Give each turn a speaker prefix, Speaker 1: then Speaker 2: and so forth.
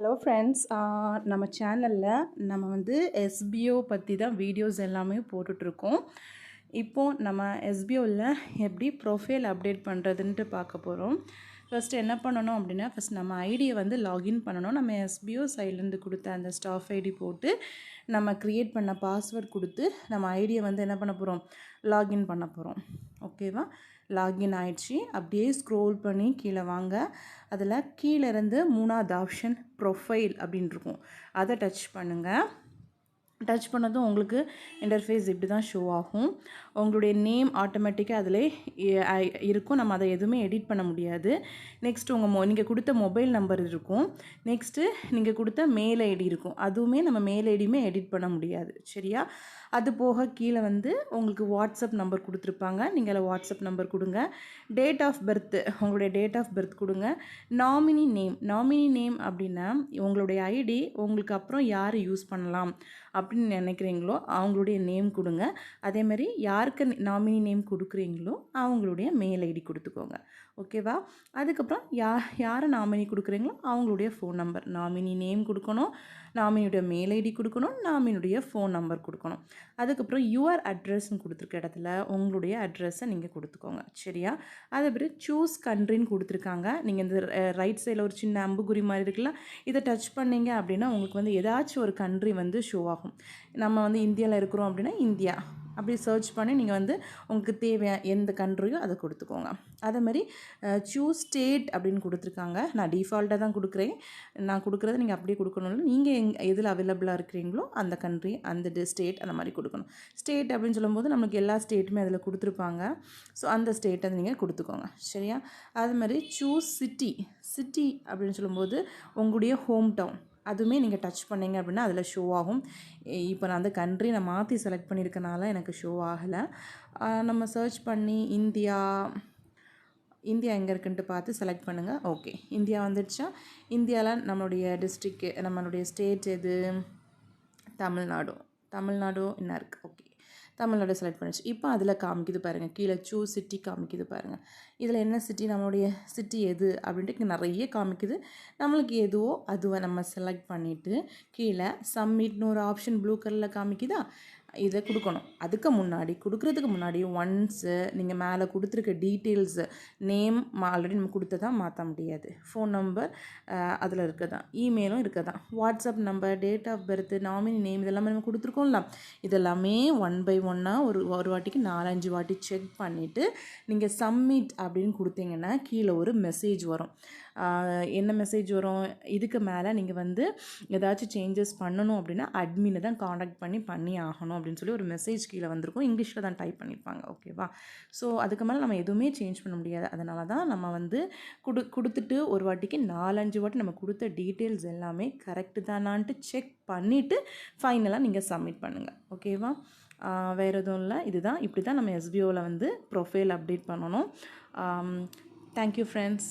Speaker 1: Hello friends நம்ம சேனலில் நம்ம வந்து எஸ்பிஓ பற்றி தான் வீடியோஸ் எல்லாமே போட்டுட்ருக்கோம். இப்போது நம்ம எஸ்பிஓவில் எப்படி ப்ரொஃபைல் அப்டேட் பண்ணுறதுன்ட்டு பார்க்க போகிறோம் ஃபஸ்ட்டு என்ன பண்ணணும் அப்படின்னா ஃபஸ்ட் நம்ம ஐடியை வந்து லாகின் பண்ணணும். நம்ம எஸ்பிஓ சைட்லேருந்து கொடுத்த அந்த ஸ்டாஃப் ஐடி போட்டு நம்ம க்ரியேட் பண்ண பாஸ்வேர்ட் கொடுத்து நம்ம ஐடியை வந்து என்ன பண்ண போகிறோம் லாகின் பண்ண போகிறோம் ஓகேவா லாகின் ஆயிடுச்சு. அப்படியே ஸ்க்ரோல் பண்ணி கீழே வாங்க. அதில் கீழே இருந்து மூணாவது ஆப்ஷன் ப்ரொஃபைல் அப்படின்னு இருக்கும். அதை டச் பண்ணுங்கள் டச் பண்ணதும் உங்களுக்கு இன்டர்ஃபேஸ் இப்படி தான் ஷோ ஆகும். உங்களுடைய நேம் ஆட்டோமேட்டிக்காக அதில் இருக்கும். நம்ம அதை எதுவுமே எடிட் பண்ண முடியாது. நெக்ஸ்ட் உங்கள் மொ நீங்கள் கொடுத்த மொபைல் நம்பர் இருக்கும். நெக்ஸ்ட்டு நீங்கள் கொடுத்த மெயில் ஐடி இருக்கும். அதுவுமே நம்ம மெயில் ஐடியுமே எடிட் பண்ண முடியாது. சரியா? அது போக கீழே வந்து உங்களுக்கு வாட்ஸ்அப் நம்பர் கொடுத்துருப்பாங்க. நீங்கள் அதில் வாட்ஸ்அப் நம்பர் கொடுங்க. டேட் ஆஃப் பர்த் உங்களுடைய டேட் ஆஃப் பர்த் கொடுங்க. நாமினி நேம் நாமினி நேம் அப்படின்னா உங்களுடைய ஐடி உங்களுக்கு அப்புறம் யார் யூஸ் பண்ணலாம் அப்படின்னு நினைக்கிறீங்களோ அவங்களுடைய நேம் கொடுங்க. அதே மாதிரி யாருக்கு நாமினி நேம் கொடுக்குறீங்களோ அவங்களுடைய மெயில் ஐடி கொடுத்துக்கோங்க. ஓகேவா அதுக்கப்புறம் யா யாரை நாமினி கொடுக்குறீங்களோ அவங்களுடைய ஃபோன் நம்பர் நாமினி நேம் கொடுக்கணும் நாமினியுடைய மெயில் ஐடி கொடுக்கணும் நாமினுடைய ஃபோன் நம்பர் கொடுக்கணும். அதுக்கப்புறம் யுவர் அட்ரஸ்ன்னு கொடுத்துருக்க இடத்துல உங்களுடைய அட்ரஸை நீங்கள் கொடுத்துக்கோங்க. சரியா? அதே மாதிரி சூஸ் கண்ட்ரின்னு கொடுத்துருக்காங்க. நீங்கள் இந்த ரைட் சைடில் ஒரு சின்ன அம்புகுறி மாதிரி இருக்குல்ல இதை டச் பண்ணீங்க அப்படின்னா உங்களுக்கு வந்து ஏதாச்சும் ஒரு கண்ட்ரி வந்து ஷோ ஆகும். நம்ம வந்து இந்தியாவில் இருக்கிறோம் அப்படின்னா இந்தியா. அப்படி சர்ச் பண்ணி நீங்கள் வந்து உங்களுக்கு தேவையான எந்த கண்ட்ரியோ அதை கொடுத்துக்கோங்க. அதே மாதிரி சூஸ் ஸ்டேட் அப்படின்னு கொடுத்துருக்காங்க. நான் டிஃபால்ட்டாக தான் கொடுக்குறேன். நான் கொடுக்குறத நீங்கள் அப்படியே கொடுக்கணும் நீங்கள் எங் எதில் அவைலபிளாக இருக்கிறீங்களோ அந்த கண்ட்ரி அந்த ஸ்டேட் அந்த மாதிரி கொடுக்கணும். ஸ்டேட் அப்படின்னு சொல்லும்போது நம்மளுக்கு எல்லா ஸ்டேட்டுமே அதில் கொடுத்துருப்பாங்க. ஸோ அந்த ஸ்டேட்டை நீங்கள் கொடுத்துக்கோங்க. சரியா? அது மாதிரி சூஸ் சிட்டி சிட்டி அப்படின்னு சொல்லும்போது உங்களுடைய ஹோம் டவுன் அதுவுமே நீங்கள் டச் பண்ணிங்க அப்படின்னா அதில் ஷோ ஆகும். இப்போ நான் அந்த கண்ட்ரி நான் மாற்றி செலக்ட் பண்ணியிருக்கனால எனக்கு ஷோ ஆகலை. நம்ம சர்ச் பண்ணி இந்தியா இந்தியா எங்கே இருக்குன்ட்டு பார்த்து செலக்ட் பண்ணுங்கள் ஓகே. இந்தியா வந்துடுச்சா? இந்தியாவில் நம்மளுடைய டிஸ்ட்ரிக்கு நம்மளுடைய ஸ்டேட் எது? தமிழ்நாடு. தமிழ்நாடு என்ன இருக்குது ஓகே. தமிழ்நாடு செலக்ட் பண்ணிச்சு இப்போ அதில் காமிக்குது பாருங்கள் கீழே சூ சிட்டி காமிக்குது பாருங்கள் இதில் என்ன சிட்டி நம்மளுடைய சிட்டி எது? அப்படின்ட்டு நிறைய காமிக்குது. நம்மளுக்கு எதுவோ அதுவை நம்ம செலக்ட் பண்ணிவிட்டு கீழே சம்மிட்னு ஒரு ஆப்ஷன் ப்ளூ கலரில் காமிக்குதா? இதை கொடுக்கணும். அதுக்கு முன்னாடி கொடுக்குறதுக்கு முன்னாடி ஒன்ஸு நீங்கள் மேலே கொடுத்துருக்க டீட்டெயில்ஸு நேம் ஆல்ரெடி நம்ம கொடுத்ததான் மாற்ற முடியாது. ஃபோன் நம்பர் அதில் இருக்க தான் இமெயிலும் இருக்க தான் WhatsApp number date of birth nominee name இதெல்லாமே நம்ம கொடுத்துருக்கோம்ல. இதெல்லாமே ஒன் பை ஒன்னாக ஒரு ஒரு வாட்டிக்கு நாலஞ்சு வாட்டி செக் பண்ணிவிட்டு நீங்கள் சப்மிட் அப்படின்னு கொடுத்தீங்கன்னா கீழே ஒரு மெசேஜ் வரும். என்ன மெசேஜ் வரும்? இதுக்கு மேலே நீங்கள் வந்து ஏதாச்சும் சேஞ்சஸ் பண்ணணும் அப்படின்னா அட்மினை தான் காண்டாக்ட் பண்ணி பண்ணி ஆகணும் அப்படின்னு சொல்லி ஒரு மெசேஜ் கீழே வந்திருக்கும். இங்கிலீஷில் தான் டைப் பண்ணியிருப்பாங்க ஓகேவா ஸோ அதுக்கு மேலே நம்ம எதுவுமே சேஞ்ச் பண்ண முடியாது. அதனால தான் நம்ம வந்து கொடு கொடுத்துட்டு ஒரு வாட்டிக்கு நாலஞ்சு வாட்டி நம்ம கொடுத்த டீட்டெயில்ஸ் எல்லாமே கரெக்டு தானான்ட்டு செக் பண்ணிவிட்டு ஃபைனலாக நீங்கள் சப்மிட் பண்ணுங்கள் ஓகேவா வேறு எதுவும் இல்லை. இதுதான். இப்படி தான் நம்ம எஸ்பிஓவில் வந்து ப்ரொஃபைல் அப்டேட் பண்ணணும். Thank you friends